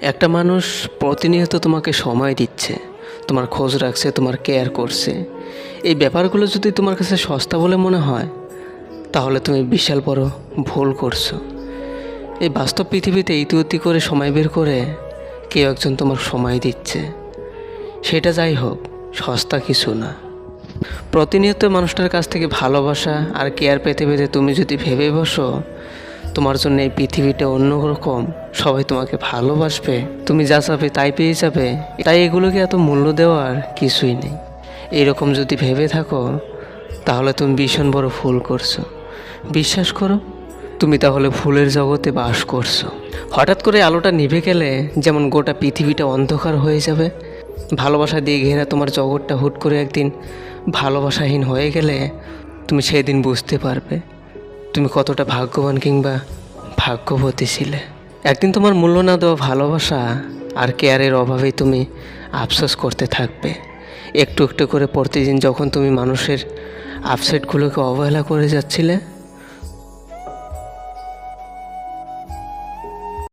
একটা মানুষ প্রতিনিয়ত তোমাকে সময় দিচ্ছে, তোমার খোঁজ রাখছে, তোমার কেয়ার করছে। এই ব্যাপারগুলো যদি তোমার কাছে সস্তা বলে মনে হয়, তাহলে তুমি বিশাল বড় ভুল করছ। এই বাস্তব পৃথিবীতে ইতিউতি করে সময় বের করে কেউ একজন তোমার সময় দিচ্ছে। সেটা যাই হোক, সস্তা কিছু না। প্রতিনিয়ত মানুষটার কাছ থেকে ভালোবাসা আর কেয়ার পেতে পেতে তুমি যদি ভেবে বসো তোমার জন্য এই পৃথিবীটা অন্যরকম সবাই তোমাকে ভালোবাসবে। তুমি যা চাবে তাই পেয়ে যাবে। তাই এগুলোকে এত মূল্য দেওয়ার কিছুই নেই। এইরকম যদি ভেবে থাকো, তাহলে তুমি ভীষণ বড় ভুল করছ। বিশ্বাস করো, তুমি তাহলে ফুলের জগতে বাস করছ। হঠাৎ করে আলোটা নিভে গেলে যেমন গোটা পৃথিবীটা অন্ধকার হয়ে যাবে। ভালোবাসা দিয়ে ঘেরা তোমার জগৎটা হুট করে একদিন ভালোবাসাহীন হয়ে গেলে তুমি সেদিন বুঝতে পারবে। তুমি কতটা ভাগ্যবান কিংবা ভাগ্যবতী ছিলে? একদিন তোমার মূল্য না দেওয়া ভালোবাসা আর কেয়ারের অভাবে তুমি আফসোস করতে থাকবে। একটু একটু করে প্রতিদিন যখন তুমি মানুষের আপসেটগুলোকে অবহেলা করে যাচ্ছিলে